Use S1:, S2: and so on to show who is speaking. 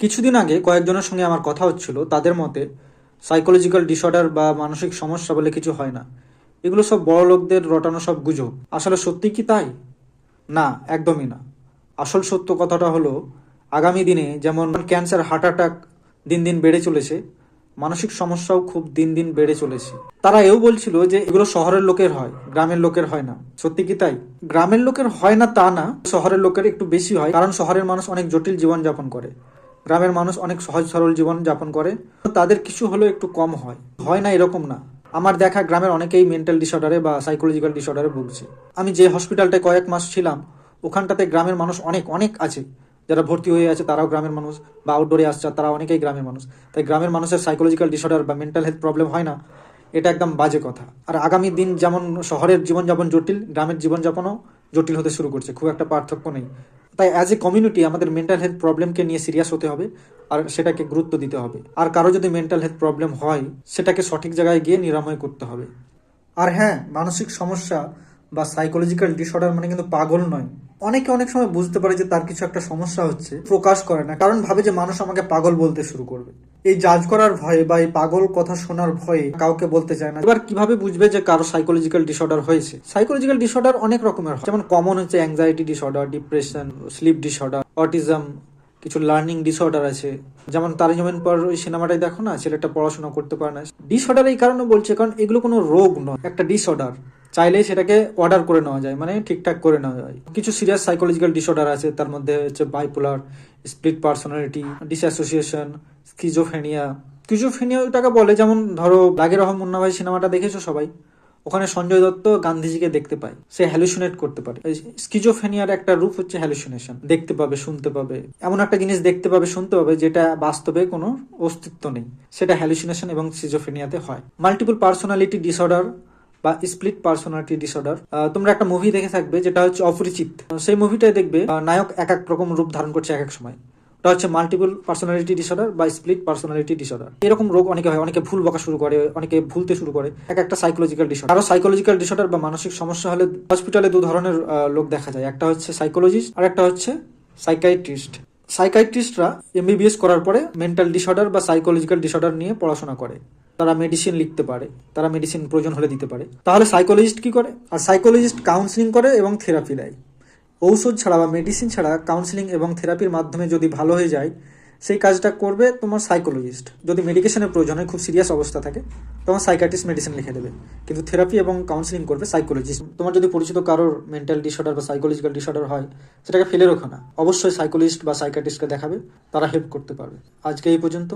S1: কিছুদিন আগে কয়েকজনের সঙ্গে আমার কথা হচ্ছিল, তাদের মতে সাইকোলজিক্যাল ডিসঅর্ডার বা মানসিক সমস্যা বলে কিছু হয় না। এগুলো সব বড় লোকদের রটানো সব গুজব। আসলে সত্যি কি তাই? না, একদমই না। আসল সত্য কথাটা হলো, আগামী দিনে যেমন ক্যান্সার, হার্ট অ্যাটাক দিন দিন বেড়ে চলেছে, মানসিক সমস্যাও খুব দিন দিন বেড়ে চলেছে। তারা এও বলছিল যে এগুলো শহরের লোকের হয়, গ্রামের লোকের হয় না। সত্যি কি তাই? গ্রামের লোকের হয় না তা না, শহরের লোকের একটু বেশি হয়, কারণ শহরের মানুষ অনেক জটিল জীবনযাপন করে। গ্রামের মানুষ অনেক সহজ সরল জীবন যাপন করে। তাদের কিছু হলেও একটু কম হয়। হয় না, এরকম না। আমার দেখা গ্রামের অনেকেই মেন্টাল ডিসঅর্ডারে বা সাইকোলজিক্যাল ডিসঅর্ডারে ভুগছে। আমি যে হসপিটালটায় কয়েক মাস ছিলাম, ওখানটাতে গ্রামের মানুষ অনেক অনেক আছে। যারা ভর্তি হয়ে আছে, তারাও গ্রামের মানুষ বা আউটডোরে আসছে, তারা অনেকেই গ্রামের মানুষ। তাই গ্রামের মানুষের সাইকোলজিক্যাল ডিসঅর্ডার বা মেন্টাল হেলথ প্রবলেম হয় না, এটা একদম বাজে কথা। আর আগামী দিন যেমন শহরের জীবনযাপন জটিল, গ্রামের জীবনযাপনও জটিল হতে শুরু করছে। খুব একটা পার্থক্য নেই। তাই অ্যাজ এ কমিউনিটি আমাদের মেন্টাল হেলথ প্রবলেমকে নিয়ে সিরিয়াস হতে হবে আর সেটাকে গুরুত্ব দিতে হবে। আর কারও যদি মেন্টাল হেলথ প্রবলেম হয়, সেটাকে সঠিক জায়গায় গিয়ে নিরাময় করতে হবে। আর হ্যাঁ মানসিক সমস্যা বা সাইকোলজিক্যাল ডিসঅর্ডার মানে কিন্তু পাগল নয়। অনেকে অনেক সময় বুঝতে পারে যে তার কিছু একটা সমস্যা হচ্ছে, প্রকাশ করে না। কারণ ভাবে যে মানুষ আমাকে পাগল বলতে শুরু করবে। এই জাজ করার ভয়ে বা এই পাগল কথা শোনার ভয়ে কাউকে বলতে চায় না। এবার কীভাবে বুঝবে যে কারও সাইকোলজিক্যাল ডিসঅর্ডার হয়েছে? সাইকোলজিক্যাল ডিসঅর্ডার অনেক রকমের হয়। যেমন কমন হচ্ছে anxiety disorder depression sleep disorder autism কিছু লার্নিং ডিসঅর্ডার আছে। যেমন তার যেমন পর ওই সিনেমাটাই দেখো না? ছেলেটা পড়াশোনা করতে পারে না। ডিসঅর্ডার এই কারণে বলছে, কারণ এগুলো কোনো রোগ নয়। একটা ডিসঅর্ডার চাইলেই সেটাকে অর্ডার করে নেওয়া যায় মানে ঠিকঠাক করে নেওয়া যায়। কিছু সিরিয়াস সাইকোলজিক্যাল ডিসঅর্ডার আছে, তার মধ্যে হচ্ছে bipolar split personality dissociation schizophrenia schizophrenia ওটাকে বলে, যেমন ধরো লাগের রহম মুন্না ভাই সিনেমাটা দেখেছ সবাই? ওখানে সঞ্জয় দত্ত গান্ধীজিকে দেখতে পায়। সে হ্যালুসিনেট করতে পারে। স্কিজোফেনিয়ার একটা রূপ হচ্ছে হ্যালুসিনেশন দেখতে পাবে, শুনতে পাবে। এমন একটা জিনিস দেখতে পাবে, শুনতে পাবে, যেটা বাস্তবে কোনো অস্তিত্ব নেই। সেটা হ্যালুসিনেশন এবং স্কিজোফেনিয়াতে হয়। মাল্টিপল পার্সোনালিটি ডিসঅর্ডার বা স্প্লিট পার্সোনালিটি ডিসঅর্ডার তোমরা একটা মুভি দেখে থাকবে, যেটা হচ্ছে অপরিচিত। সেই মুভিটায় দেখবে নায়ক এক এক রকম রূপ ধারণ করছে এক এক সময়। ওটা হচ্ছে মাল্টিপল পার্সোনালিটি ডিসঅর্ডার বা স্প্লিট পার্সোনালিটি ডিসঅর্ডার এরকম রোগ অনেকে হয়, অনেকে ভুল বকা শুরু করে, অনেকে ভুলতে শুরু করে। এক একটা সাইকোলজিক্যাল ডিসঅর্ডার আরও সাইকোলজিক্যাল ডিসঅর্ডার বা মানসিক সমস্যা হলে হসপিটালে দু ধরনের লোক দেখা যায়। একটা হচ্ছে সাইকোলজিস্ট আর একটা হচ্ছে সাইকাইট্রিস্ট সাইকাইট্রিস্টরা এমবিবিএস করার পরে মেন্টাল ডিসঅর্ডার বা সাইকোলজিক্যাল ডিসঅর্ডার নিয়ে পড়াশোনা করে। তারা মেডিসিন লিখতে পারে, তারা মেডিসিন প্রয়োজন হলে দিতে পারে। তাহলে সাইকোলজিস্ট কি করে? আর সাইকোলজিস্ট কাউন্সিলিং করে এবং থেরাপি দেয়। ঔষধ ছাড়া বা মেডিসিন ছাড়া কাউন্সিলিং এবং থেরাপির মাধ্যমে যদি ভালো হয়ে যায়, সেই কাজটা করবে তোমার সাইকোলজিস্ট যদি মেডিকেশনের প্রয়োজন হয়, খুব সিরিয়াস অবস্থা থাকে, তোমার সাইকাটিস্ট মেডিসিন লিখে দেবে। কিন্তু থেরাপি এবং কাউন্সিলিং করবে সাইকোলজিস্ট তোমার যদি পরিচিত কারোর মেন্টাল ডিসঅর্ডার বা সাইকোলজিক্যাল ডিসঅর্ডার হয়, সেটাকে ফেলে রেখো না। অবশ্যই সাইকোলজিস্ট বা সাইকাটিস্টকে দেখাবে, তারা হেল্প করতে পারবে। আজকে এই পর্যন্ত।